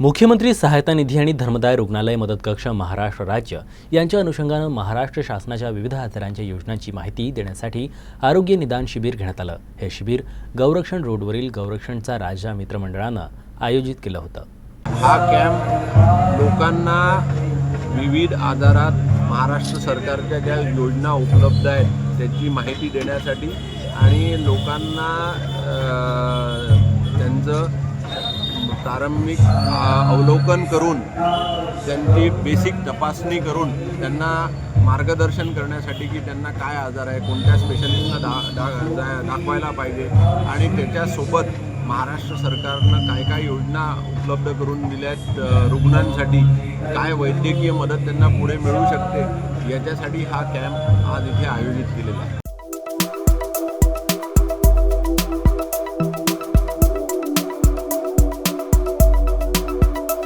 मुख्यमंत्री सहायता निधी आणि धर्मदाय रुग्णालय मदत कक्ष महाराष्ट्र राज्य यांच्या अनुषंगानं महाराष्ट्र शासनाच्या विविध आजारांच्या योजनांची माहिती देण्यासाठी आरोग्य निदान शिबिर घेण्यात आलं. हे शिबिर गौरक्षण रोडवरील गौरक्षणचा राजा मित्रमंडळानं आयोजित केलं होतं. हा कॅम्प लोकांना विविध आजारात महाराष्ट्र सरकारच्या ज्या योजना उपलब्ध आहेत त्याची माहिती देण्यासाठी आणि लोकांना प्रारंभिक अवलोकन करून त्यांची बेसिक तपासणी करून त्यांना मार्गदर्शन करण्यासाठी की त्यांना काय आजार आहे कोणत्या स्पेशलिस्टला दा, दा, दा दाखवायला पाहिजे आणि त्याच्यासोबत महाराष्ट्र सरकारनं काय काय योजना उपलब्ध करून दिल्यात आहेत रुग्णांसाठी काय वैद्यकीय मदत त्यांना पुढे मिळू शकते याच्यासाठी हा कॅम्प आज इथे आयोजित केलेला आहे.